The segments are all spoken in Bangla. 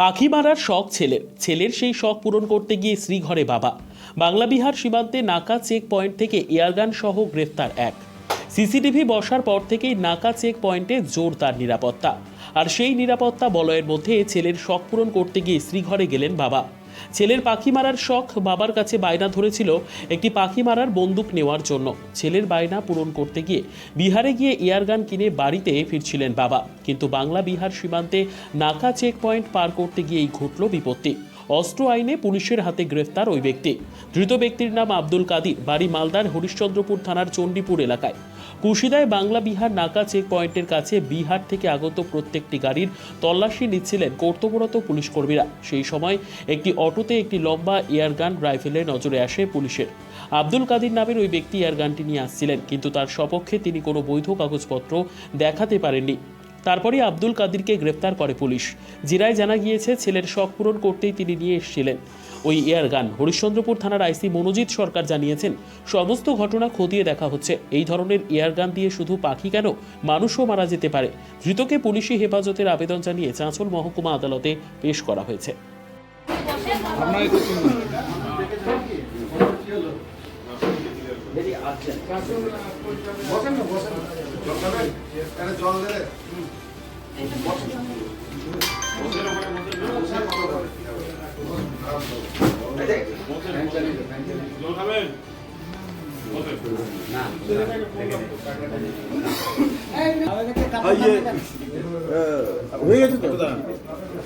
পাখি মারার শখ ছেলের ছেলের সেই শখ পূরণ করতে গিয়ে শ্রীঘরে বাবা। বাংলা বিহার সীমান্তে নাকা চেক পয়েন্ট থেকে এয়ারগান সহ গ্রেফতার এক। সিসিটিভি বসার পর থেকেই নাকা চেক পয়েন্টে জোরদার নিরাপত্তা। আর সেই নিরাপত্তা বলয়ের মধ্যে ছেলের শখ পূরণ করতে গিয়ে শ্রীঘরে গেলেন বাবা। ছেলের পাখি মারার শখ বাবার কাছে বায়না ধরেছিল একটি পাখি মারার বন্দুক নেওয়ার জন্য। ছেলের বায়না পূরণ করতে গিয়ে বিহারে গিয়ে এয়ারগান কিনে বাড়িতে ফিরছিলেন বাবা। কিন্তু বাংলা বিহার সীমান্তে নাকা চেক পয়েন্ট পার করতে গিয়েই ঘটল বিপত্তি। অস্ত্র আইনে পুলিশের হাতে গ্রেফতার ওই ব্যক্তি। ধৃত ব্যক্তির নাম আব্দুল কাদির, বাড়ি মালদার হরিশ্চন্দ্রপুর থানার চণ্ডীপুর এলাকায়। কুশিদায় বাংলা বিহার নাকা চেক পয়েন্টের কাছে বিহার থেকে আগত প্রত্যেকটি গাড়ির তল্লাশি নিচ্ছিলেন কর্তব্যরত পুলিশ কর্মীরা। সেই সময় একটি অটোতে একটি লম্বা এয়ারগান রাইফেলের নজরে আসে পুলিশের। আব্দুল কাদির নামের ওই ব্যক্তি এয়ারগানটি নিয়ে আসছিলেন, কিন্তু তার সপক্ষে তিনি কোনো বৈধ কাগজপত্র দেখাতে পারেননি। তারপরে আব্দুল কাদিরকে গ্রেপ্তার করে পুলিশ। জিরায় জানা গিয়েছে, ছেলের শখ পূরণ করতেই তিনি নিয়ে এসেছিলেন। ওই এয়ার গান হরিশ্চন্দ্রপুর থানার আইসি মনোজিৎ সরকার জানিয়েছেন, সমস্ত ঘটনা খতিয়ে দেখা হচ্ছে। এই ধরনের এয়ারগান দিয়ে শুধু পাখি কেন মানুষও মারা যেতে পারে? ধৃতকে পুলিশি হেফাজতের আবেদন জানিয়ে চাঁচল মহকুমা আদালতে পেশ করা হয়েছে। বসেন না বসেন না। জল খাবেন একটা জল দেবে জল খাবেন হয়ে গেছে তো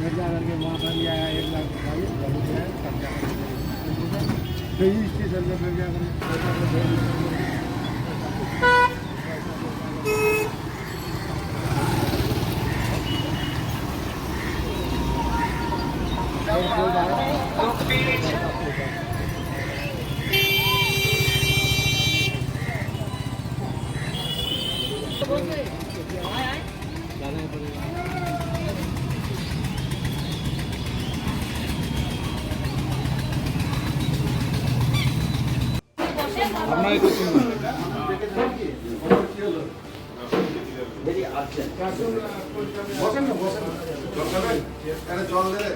मिर्ज़ा करके वहाँ पर लिया है एक लाख चालीस बहुत है कब्जा জল দেবে